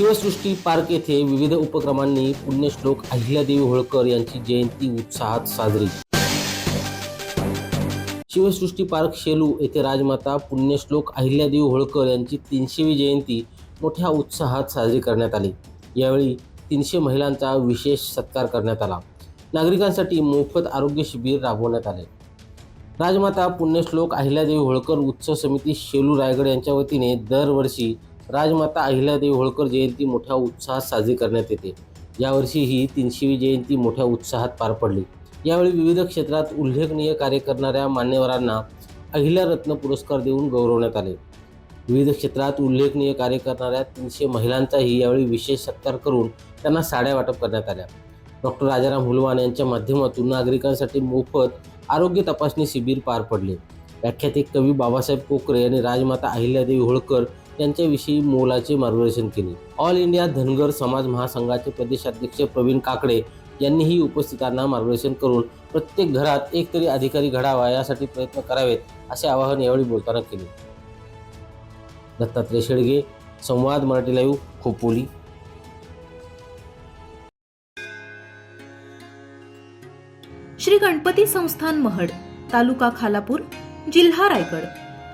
Shivsrushti park येथे विविध उपक्रमांनी पुण्यश्लोक अहिल्यादेवी होळकर यांची जयंती उत्साहात साजरी. शिवसृष्टी पार्क शेलू येथे राजमाता पुण्यश्लोक अहिल्यादेवी होळकर यांची तीनशेवी जयंती मोठ्या उत्साहात साजरी करण्यात आली. यावेळी तीनशे महिलांचा विशेष सत्कार करण्यात आला. नागरिकांसाठी मोफत आरोग्य शिबिर राबवण्यात आले. राजमाता पुण्यश्लोक अहिल्यादेवी होळकर उत्सव समिती शेलू रायगड यांच्या वतीने दरवर्षी राजमाता अहिल्यादेवी होळकर जयंती मोठ्या उत्साहात साजरी करण्यात येते. यावर्षी ही तीनशेवी जयंती मोठ्या उत्साहात पार पडली. यावेळी विविध क्षेत्रात उल्लेखनीय कार्य करणाऱ्या मान्यवरांना अहिल्यारत्न पुरस्कार देऊन गौरवण्यात आले. विविध क्षेत्रात उल्लेखनीय कार्य करणाऱ्या तीनशे महिलांचाही यावेळी विशेष सत्कार करून त्यांना साड्या वाटप करण्यात आल्या. डॉक्टर राजाराम हुलवान यांच्या माध्यमातून नागरिकांसाठी मोफत आरोग्य तपासणी शिबिर पार पडले. व्याख्याते कवी बाबासाहेब कोकरे आणि राजमाता अहिल्यादेवी होळकर यांच्याविषयी मोलाचे मार्गदर्शन केले. ऑल इंडिया धनगर समाज महासंघाचे प्रदेशाध्यक्ष प्रवीण काकडे यांनीही उपस्थितांना मार्गदर्शन करून प्रत्येक घरात एक तरी अधिकारी घडावा यासाठी प्रयत्न करावेत असे आवाहन यावेळी बोलताना केले. दत्तात्रय शेडगे संवाद मराठी लाईव्ह खोपोली. श्री गणपती संस्थान महड तालुका खालापूर जिल्हा रायगड.